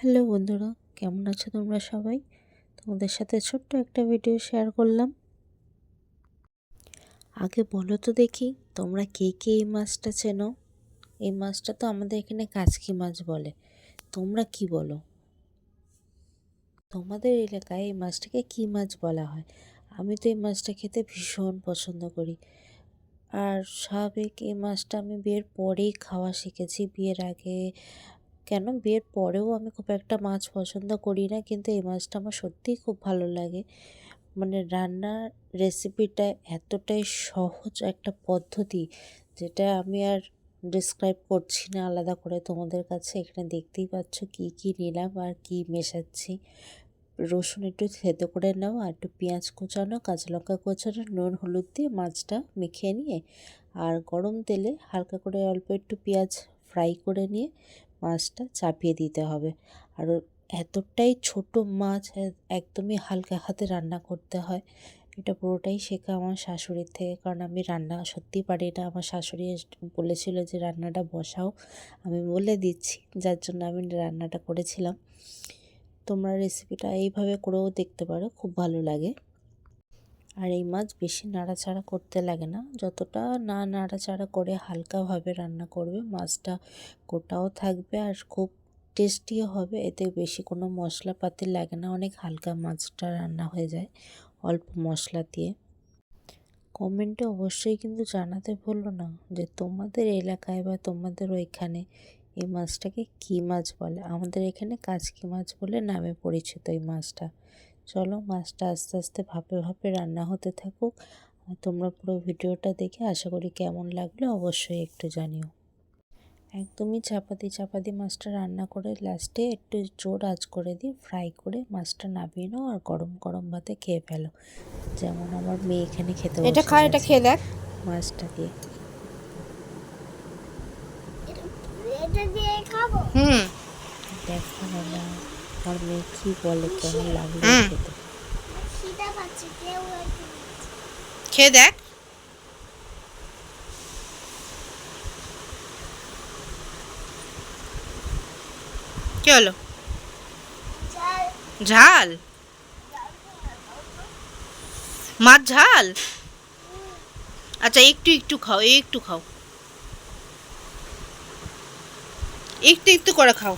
Hello বন্ধুরা, কেমন আছো তোমরা সবাই? তোমাদের সাথে ছোট্ট একটা ভিডিও শেয়ার করলাম। আগে বলো তো দেখি, তোমরা কে কে এই মাছটা চেনো? এই মাছটা তো আমাদের এখানে কাচকি মাছ বলে। তোমরা কি বলো? তোমাদের এলাকায় এই মাছটাকে কি মাছ বলা হয়? আমি তো এই মাছটা খেতে ভীষণ পছন্দ করি। আর স্বাভাবিক এই মাছটা আমি বিয়ের পরেই খাওয়া শিখেছি, বিয়ের আগে কেন? বিয়ের পরেও আমি খুব একটা মাছ পছন্দ করি না, কিন্তু এই মাছটা আমার সত্যিই খুব ভালো লাগে। মানে রান্নার রেসিপিটা এতটাই সহজ একটা পদ্ধতি, যেটা আমি আর ডিসক্রাইব করছি না আলাদা করে। তোমাদের কাছে এখানে দেখতেই পাচ্ছ কি কি নিলাম আর কি মেশাচ্ছি। রসুন একটু থেতো করে নাও আর একটু পেঁয়াজ কুচানো, কাঁচা লঙ্কা কুচানো, নুন, হলুদ দিয়ে মাছটা মেখে নিয়ে, আর গরম তেলে হালকা করে অল্প একটু পেঁয়াজ ফ্রাই করে নিয়ে মাছটা চাপিয়ে দিতে হবে। আর এতটাই ছোট মাছ একদমই হালকা হাতে রান্না করতে হয়। এটা পুরোটাই শেখা আমার শাশুড়ির থেকে। কারণ আমি রান্না সত্যি পারি না। আমার শাশুড়ি বলেছিল যে, রান্নাটা বসাও। আমি বলে দিচ্ছি, যার জন্য আমি রান্নাটা করেছিলাম। তোমরা রেসিপিটা এইভাবে করেও দেখতে পারো। খুব ভালো লাগে। আর এই মাছ বেশি নাড়াচাড়া করতে লাগে না। যতটা না নাড়াচাড়া করে হালকাভাবে রান্না করবে, মাছটা গোটাও থাকবে আর খুব টেস্টিও হবে। এতে বেশি কোনো মশলাপাতি লাগে না, অনেক হালকা মাছটা রান্না হয়ে যায় অল্প মশলা দিয়ে। কমেন্টে অবশ্যই কিন্তু জানাতে ভুলো না যে তোমাদের এলাকায় বা তোমাদের ওইখানে এই মাছটাকে কী মাছ বলে? আমাদের এখানে কাজকি মাছ বলে নামে পরিচিত এই মাছটা। চলো মাছটা আস্তে আস্তে ভাপে ভাপে রান্না হতে থাকুক। আর তোমরা পুরো ভিডিওটা দেখে আশা করি কেমন লাগল অবশ্যই একটু জানিও। একদমই চাপাতি চাপাতি মাছটা রান্না করে লাস্টে একটু জোর আজ করে দিয়ে ফ্রাই করে মাছটা নামিয়ে নাও আর গরম গরম ভাতে খেয়ে ফেলো। যেমন আমার মেয়ে এখানে খেতে এটা খা এটা খেয়ে দেখ। মাছটা দিয়ে। এটা দিয়ে খাব? হুম। দেখো না আমার মেয়ে কী বলে কেমন লাগল খেতে? খেয়ে দেখ। কি হলো? ঝাল। মাছ ঝাল? আচ্ছা একটু একটু খাও একটু খাও। একটু একটু করে খাও।